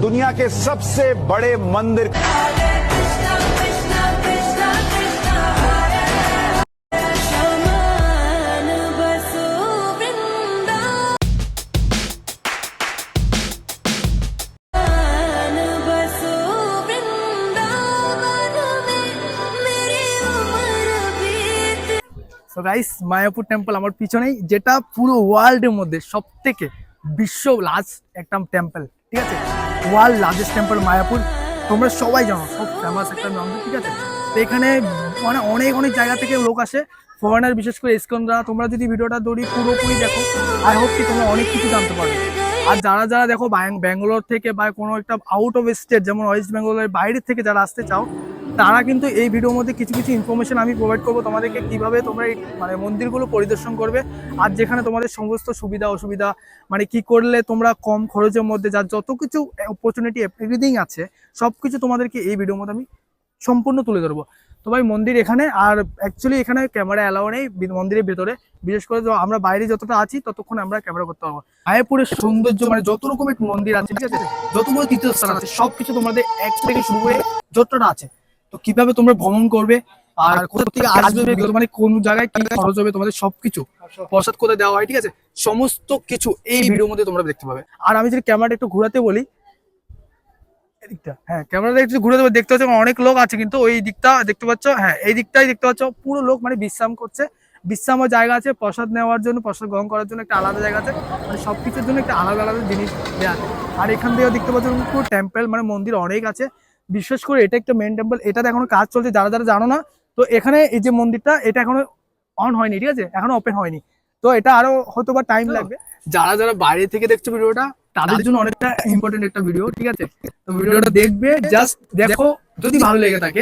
दुनिया के सबसे बड़े मंदिर Krishna Krishna Krishna Krishna Hare Hare Shaman basu Vrindavan basu Vrindavan mein meri umar beet so guys Mayapur temple আমার পিছনেই যেটা পুরো ওয়ার্ল্ডের মধ্যে সব থেকে বিশ্ব লার্জ একটা টেম্পল ঠিক আছে World largest temple Mayapur. তোমরা সবাই জানো, সব ফেমাস একটা মন্দির ঠিক আছে? তো এখানে মানে অনেক অনেক জায়গা থেকে লোক আসে। ফরেনার বিশেষ করে স্কন্দ্রা তোমরা যদি ভিডিওটা দৌড়ি পুরোপুরি দেখো আই হোপ কি তোমরা অনেক কিছু জানতে পারবে। আর যারা যারা দেখো ব্যাঙ্গালোর থেকে বা কোনো একটা আউট অফ স্টেট যেমন ওয়েস্ট বেঙ্গলের বাইরে থেকে যারা আসতে চাও তারা কিন্তু এই ভিডিওর মধ্যে কিছু কিছু ইনফরমেশন আমি প্রোভাইড করব। তোমাদেরকে কীভাবে তোমরা এই মানে মন্দিরগুলো পরিদর্শন করবে আর যেখানে তোমাদের সমস্ত সুবিধা, অসুবিধা মানে কি করলে তোমরা কম খরচের মধ্যে যার যত কিছু অপরচুনিটি এভরিথিং আছে সব কিছু তোমাদেরকে এই ভিডিওর মধ্যে আমি সম্পূর্ণ তুলে ধরবো। তো ভাই, মন্দির এখানে, আর অ্যাকচুয়ালি এখানে ক্যামেরা অ্যালাউ নেই মন্দিরের ভেতরে। বিশেষ করে আমরা বাইরে যতটা আছি, ততক্ষণ আমরা ক্যামেরা করতে পারব। মায়াপুরের সৌন্দর্য মানে যত রকমের মন্দির আছে, ঠিক আছে? যতগুলো তীর্থস্থান আছে, সবকিছু তোমাদের এক থেকে শুরু করে যতটা আছে তো কীভাবে তোমরা ভ্রমণ করবে? আর কোথা থেকে আসবে মানে কোন জায়গায় কি খরচ হবে তোমাদের সবকিছু প্রসাদ কোথায় দেওয়া হয় ঠিক আছে? সমস্ত কিছু এই ভিডিওর মধ্যে তোমরা দেখতে পাবে। আর আমি যদি ক্যামেরাটা একটু ঘোরাতে বলি এদিকটা হ্যাঁ ক্যামেরাটা একটু ঘুরে দেবো দেখতে পাচ্ছ অনেক লোক আছে কিন্তু ওই দিকটা দেখতে পাচ্ছ হ্যাঁ এই দিকটাই দেখতে পাচ্ছ পুরো লোক মানে বিশ্রাম করছে। বিশ্রামের জায়গা আছে প্রসাদ নেওয়ার জন্য প্রসাদ গ্রহণ করার জন্য একটা আলাদা জায়গা আছে মানে সব কিছুর জন্য একটা আলাদা আলাদা জিনিস দেওয়া আছে। আর এখান থেকেও দেখতে পাচ্ছ পুরো টেম্পল মানে মন্দির অনেক আছে। বিশেষ করে এটা একটা মেন টেম্পল এটাতে এখনও কাজ চলছে যারা যারা জানো না তো এখানে এই যে মন্দিরটা এটা এখনও অন হয়নি ঠিক আছে? এখনও ওপেন হয়নি। তো এটা আরও হয়তো বা টাইম লাগবে। যারা যারা বাইরে থেকে দেখছ ভিডিওটা তাদের জন্য অনেকটা ইম্পর্টেন্ট একটা ভিডিও ঠিক আছে? তো ভিডিওটা দেখবে জাস্ট দেখো যদি ভালো লেগে থাকে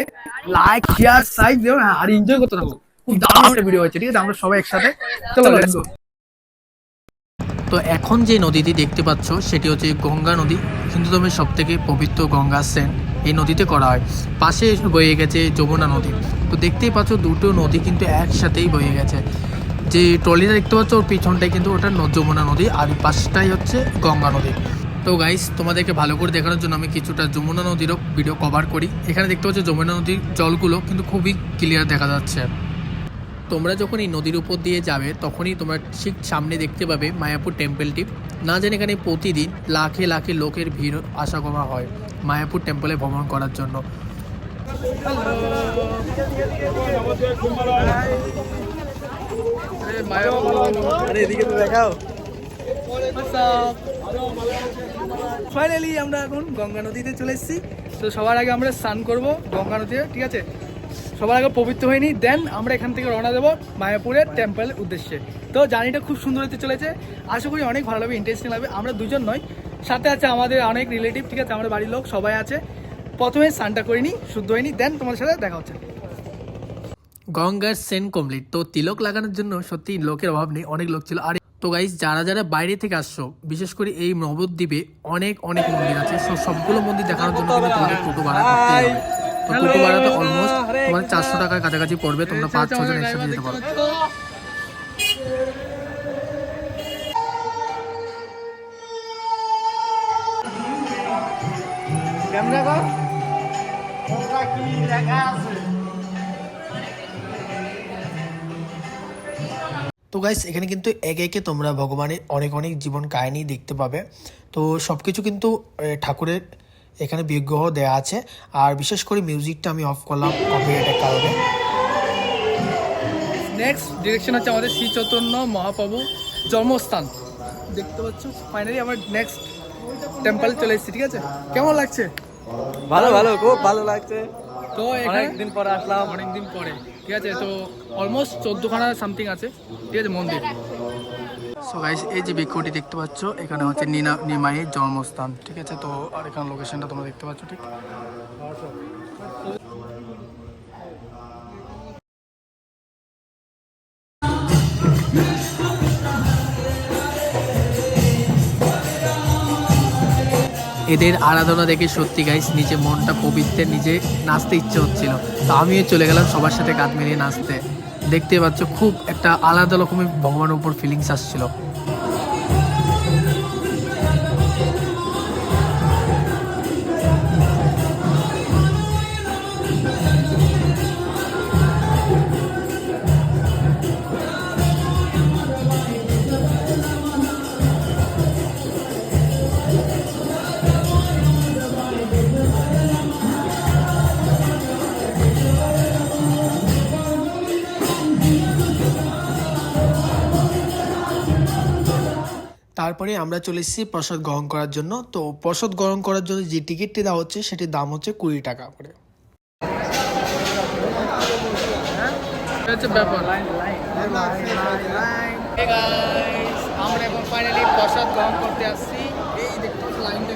লাইক শেয়ার সাইড দিও না আর এনজয় করতে থাকো। খুব দারুণ একটা ভিডিও হচ্ছে ঠিক আছে? আমরা সবাই একসাথে। চলো। তো এখন যে নদীটি দেখতে পাচ্ছ সেটি হচ্ছে গঙ্গা নদী। হিন্দু ধর্মের সব থেকে পবিত্র গঙ্গা সেন এই নদীতে করা হয়। পাশে বয়ে গেছে যমুনা নদী। তো দেখতেই পাচ্ছ দুটো নদী কিন্তু একসাথেই বয়ে গেছে। যে ট্রলিটা দেখতে পাচ্ছ, ওর পিছনটাই কিন্তু ওটা যমুনা নদী, আর পাশটাই হচ্ছে গঙ্গা নদী। তো গাইস তোমাদেরকে ভালো করে দেখানোর জন্য আমি কিছুটা যমুনা নদীরও ভিডিও কভার করি। এখানে দেখতে পাচ্ছ যমুনা নদীর জলগুলো কিন্তু খুবই ক্লিয়ার দেখা যাচ্ছে। তোমরা যখন এই নদীর উপর দিয়ে যাবে, তখনই তোমরা ঠিক সামনে দেখতে পাবে মায়াপুর টেম্পলটি। না জানি এখানে প্রতিদিন লাখে লাখে লোকের ভিড় আশা করা হয় মায়াপুর টেম্পলে ভ্রমণ করার জন্য। ফাইনালি আমরা এখন গঙ্গা নদীতে চলে এসেছি। তো সবার আগে আমরা স্নান করব গঙ্গা নদীতে, ঠিক আছে? সবার আগে পবিত্র হয়নি দেন আমরা এখান থেকে রওনা দেবো মায়াপুরের টেম্পলের উদ্দেশ্যে। তো জার্নিটা খুব সুন্দর হতে চলেছে। আশা করি অনেক ভালো লাগবে ইন্টারেস্টিং লাগবে। আমরা দুজন নয় সাথে আছে আমাদের অনেক রিলেটিভ ঠিক আছে? আমাদের বাড়ির লোক সবাই আছে। প্রথমে স্নানটা করিনি শুদ্ধ হয়নি দেন তোমাদের সাথে দেখা হচ্ছে। গঙ্গার সেন কমপ্লিট তো তিলক লাগানোর জন্য সত্যি লোকের অভাব নেই অনেক লোক ছিল। আর তো গাইজ যারা যারা বাইরে থেকে আসছো বিশেষ করে এই নবদ্বীপে অনেক অনেক মন্দির আছে। সো সবগুলো মন্দির দেখানোর জন্য কিন্তু তোমাদের টোটো ভাড়া করতে হবে। তোমার চারশো টাকার কাছাকাছি পড়বে তোমরা পাঁচ ছজন একসাথে যেতে পারো। তো গাইস এখানে কিন্তু একে একে তোমরা ভগবানের অনেক অনেক জীবন কাহিনী দেখতে পাবে। তো সব কিছু কিন্তু ঠাকুরের এখানে বিগ্রহ দেয়া আছে। আর বিশেষ করে মিউজিকটা আমি অফ করলাম কপিরাইটের কারণে। নেক্সট ডিরেকশন হচ্ছে আমাদের শ্রী চৈতন্য মহাপ্রভু জন্মস্থান। দেখতে পাচ্ছ ফাইনালি আমার নেক্সট টেম্পল চলে এসেছি ঠিক আছে? কেমন লাগছে? ভালো ভালো খুব ভালো লাগছে। তো অনেকদিন পরে আসলাম। অনেকদিন পরে ঠিক আছে? তো অলমোস্ট চোদ্দোখানা সামথিং আছে ঠিক আছে মন্দির। সো গাইস এই যে বৃক্ষটি দেখতে পাচ্ছ, এখানে হচ্ছে নিনা নিমাইয়ের জন্মস্থান, ঠিক আছে? তো আর এখানে লোকেশনটা তোমরা দেখতে পাচ্ছ, ঠিক? এদের আরাধনা দেখে সত্যি গাইস নিজে মনটা পবিত্রের, নিজে নাচতে ইচ্ছে হচ্ছিল। তো আমিও চলে গেলাম সবার সাথে কাঁধ মিলিয়ে নাচতে। দেখতে পাচ্ছ খুব একটা আলাদা রকমের ভগবানের উপর ফিলিংস আসছিল। তারপরে আমরা চলে এসেছি প্রসাদ গ্রহণ করার জন্য। তো প্রসাদ গ্রহণ করার জন্য যে টিকিটটি দেওয়া হচ্ছে, সেটির দাম হচ্ছে কুড়ি টাকা করে। আমরা প্রসাদ গ্রহণ করতে আসছি। এই লাইনটা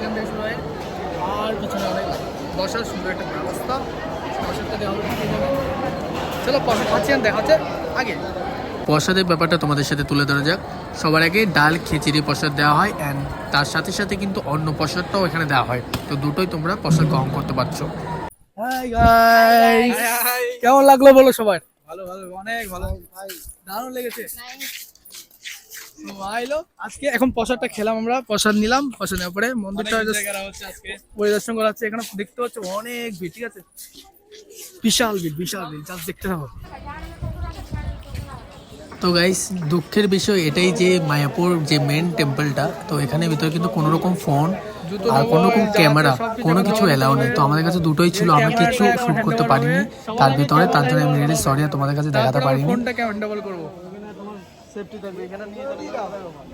আর পিছনে অনেক বসার সুন্দর একটা ব্যবস্থা। প্রসাদটা চলো, প্রসাদ দেখা হচ্ছে আগে। প্রসাদের ব্যাপারটা তোমাদের সাথে তুলে ধরা যাক। সবার আগে ডাল খিচুড়ি প্রসাদ দেওয়া হয় অ্যান্ড তার সাথে সাথে কিন্তু অন্য প্রসাদটাও এখানে দেওয়া হয়। তো দুটোই তোমরা প্রসাদ গ্রহণ করতে পারছ। হাই কেমন লাগল বলো সবার ভালো ভালো অনেক ভালো। দারুণ লেগেছে। আইলো আজকে এখন প্রসাদটা খেলাম আমরা প্রসাদ নিলাম প্রসাদ নেওয়ার পরে মন্দিরটা পরিদর্শন করা হচ্ছে এখানে দেখতে পাচ্ছ অনেক ভিড় ঠিক আছে? বিশাল ভিড় বিশাল ভিড় জাস্ট দেখতে থাকো। তো গাইস দুঃখের বিষয় এটাই যে মায়াপুর যে মেন টেম্পলটা তো এখানে ভিতরে কিন্তু কোনো রকম ফোন আর কোনো রকম ক্যামেরা কোনো কিছু অ্যালাউ নেই। তো আমাদের কাছে দুটোই ছিল আমরা কিছু শুট করতে পারিনি। তার ভিতরে তার জন্য আমি রিয়েলি সরি তোমাদের কাছে দেখাতে পারিনি।